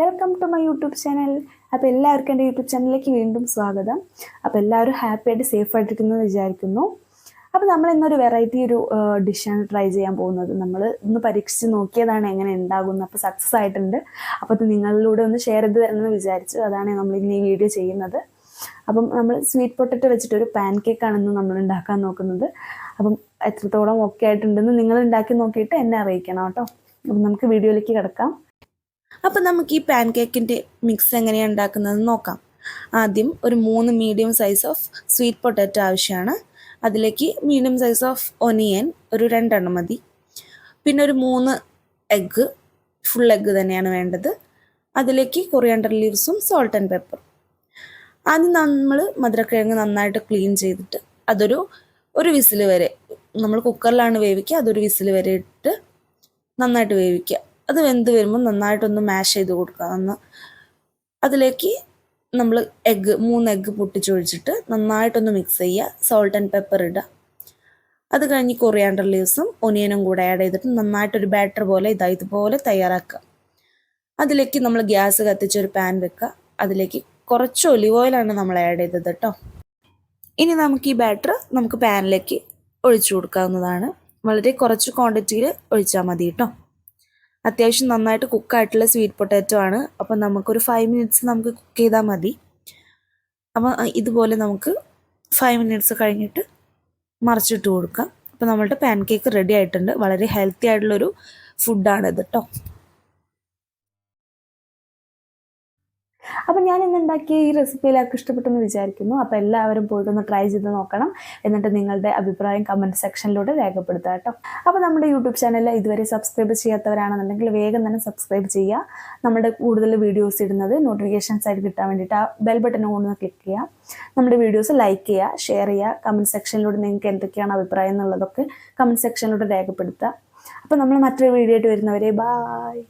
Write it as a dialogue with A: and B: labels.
A: Welcome to my YouTube channel. അപ്പോൾ എല്ലാവർക്കും എന്റെ യൂട്യൂബ് ചാനലിലേക്ക് വീണ്ടും സ്വാഗതം. അപ്പോൾ എല്ലാവരും ഹാപ്പി ആയിട്ട് സേഫ് ആയിട്ടിരിക്കുന്നു എന്ന് വിചാരിക്കുന്നു. അപ്പോൾ നമ്മൾ ഇന്നൊരു വെറൈറ്റി ഒരു ഡിഷാണ് ട്രൈ ചെയ്യാൻ പോകുന്നത്. നമ്മൾ ഒന്ന് പരീക്ഷിച്ച് നോക്കിയതാണ് എങ്ങനെ ഉണ്ടാകുന്നത്. അപ്പോൾ സക്സസ് ആയിട്ടുണ്ട്. അപ്പോൾ അത് നിങ്ങളിലൂടെ ഒന്ന് ഷെയർ ചെയ്ത് തരണമെന്ന് വിചാരിച്ചു. അതാണ് നമ്മൾ ഇന്ന് ഈ വീഡിയോ ചെയ്യുന്നത്. അപ്പം നമ്മൾ സ്വീറ്റ് പൊട്ടറ്റോ വെച്ചിട്ട് ഒരു പാൻ കേക്ക് ഇന്ന് നമ്മൾ ഉണ്ടാക്കാൻ നോക്കുന്നത്. അപ്പം എത്രത്തോളം ഓക്കെ ആയിട്ടുണ്ടെന്ന് നിങ്ങൾ ഉണ്ടാക്കി നോക്കിയിട്ട് എന്നെ അറിയിക്കണം കേട്ടോ. അപ്പം നമുക്ക് വീഡിയോയിലേക്ക് കിടക്കാം.
B: അപ്പം നമുക്ക് ഈ പാൻ കേക്കിന്റെ മിക്സ് എങ്ങനെയാണ് ഉണ്ടാക്കുന്നതെന്ന് നോക്കാം. ആദ്യം ഒരു മൂന്ന് medium size of sweet potato ആവശ്യമാണ്. അതിലേക്ക് മീഡിയം സൈസ് ഓഫ് ഒനിയൻ ഒരു രണ്ടെണ്ണം മതി. പിന്നെ ഒരു മൂന്ന് എഗ്ഗ് ഫുൾ എഗ്ഗ് തന്നെയാണ് വേണ്ടത്. അതിലേക്ക് കൊറിയാണ്ടർ ലീവ്സും സോൾട്ട് ആൻഡ് പെപ്പർ ആദ്യം നമ്മൾ മധുരക്കിഴങ്ങ് നന്നായിട്ട് ക്ലീൻ ചെയ്തിട്ട് അതൊരു ഒരു വിസിൽ വരെ നമ്മൾ കുക്കറിലാണ് വേവിക്കുക അതൊരു വിസിൽ വരെ ഇട്ട് നന്നായിട്ട് വേവിക്കുക. അത് വെന്ത് വരുമ്പോൾ നന്നായിട്ടൊന്ന് മാഷ് ചെയ്ത് കൊടുക്കുക. ഒന്ന് അതിലേക്ക് നമ്മൾ എഗ്ഗ് മൂന്ന് എഗ്ഗ് പൊട്ടിച്ചൊഴിച്ചിട്ട് നന്നായിട്ടൊന്ന് മിക്സ് ചെയ്യുക. സോൾട്ട് ആൻഡ് പെപ്പർ ഇടുക. അത് കഴിഞ്ഞ് കൊറിയാണ്ടർ ലീവ്സും ഒനിയനും കൂടെ ആഡ് ചെയ്തിട്ട് നന്നായിട്ടൊരു ബാറ്റർ പോലെ ഇതാ ഇതുപോലെ തയ്യാറാക്കുക. അതിലേക്ക് നമ്മൾ ഗ്യാസ് കത്തിച്ചൊരു പാൻ വെക്കുക. അതിലേക്ക് കുറച്ച് ഒലിവ് ഓയിലാണ് നമ്മൾ ആഡ് ചെയ്തത് കേട്ടോ. ഇനി നമുക്ക് ഈ ബാറ്റർ നമുക്ക് പാനിലേക്ക് ഒഴിച്ചു കൊടുക്കാവുന്നതാണ്. വളരെ കുറച്ച് ക്വാണ്ടിറ്റിയിൽ ഒഴിച്ചാൽ മതി കേട്ടോ. അത്യാവശ്യം നന്നായിട്ട് കുക്കായിട്ടുള്ള സ്വീറ്റ് പൊട്ടാറ്റോ ആണ്. അപ്പം നമുക്കൊരു ഫൈവ് മിനിറ്റ്സ് നമുക്ക് കുക്ക് ചെയ്താൽ മതി. അപ്പം ഇതുപോലെ നമുക്ക് ഫൈവ് മിനിറ്റ്സ് കഴിഞ്ഞിട്ട് മറിച്ചിട്ട് കൊടുക്കാം. അപ്പം നമ്മളുടെ പാൻ കേക്ക് റെഡി ആയിട്ടുണ്ട്. വളരെ ഹെൽത്തി ആയിട്ടുള്ളൊരു ഫുഡാണിത് കേട്ടോ
A: അപ്പം ഞാൻ ഇന്ന് ഉണ്ടാക്കിയ ഈ റെസിപ്പി എല്ലാവർക്കും ഇഷ്ടപ്പെട്ടെന്ന് വിചാരിക്കുന്നു. അപ്പോൾ എല്ലാവരും പോയിട്ടൊന്ന് ട്രൈ ചെയ്ത് നോക്കണം. എന്നിട്ട് നിങ്ങളുടെ അഭിപ്രായം കമന്റ് സെക്ഷനിലൂടെ രേഖപ്പെടുത്തുക കേട്ടോ. അപ്പോൾ നമ്മുടെ യൂട്യൂബ് ചാനൽ ഇതുവരെ സബ്സ്ക്രൈബ് ചെയ്യാത്തവരാണെന്നുണ്ടെങ്കിൽ വേഗം തന്നെ സബ്സ്ക്രൈബ് ചെയ്യുക. നമ്മുടെ കൂടുതൽ വീഡിയോസ് ഇടുന്നത് നോട്ടിഫിക്കേഷൻസ് ആയിട്ട് കിട്ടാൻ വേണ്ടിയിട്ട് ആ ബെൽ ബട്ടൺ ഒന്ന് ക്ലിക്ക് ചെയ്യുക. നമ്മുടെ വീഡിയോസ് ലൈക്ക് ചെയ്യുക ഷെയർ ചെയ്യുക കമന്റ് സെക്ഷനിലൂടെ നിങ്ങൾക്ക് എന്തൊക്കെയാണ് അഭിപ്രായം എന്നുള്ളതൊക്കെ കമന്റ് സെക്ഷനിലൂടെ രേഖപ്പെടുത്തുക. അപ്പോൾ നമ്മൾ മറ്റൊരു വീഡിയോ ആയിട്ട് വരുന്നവരെ ബായ്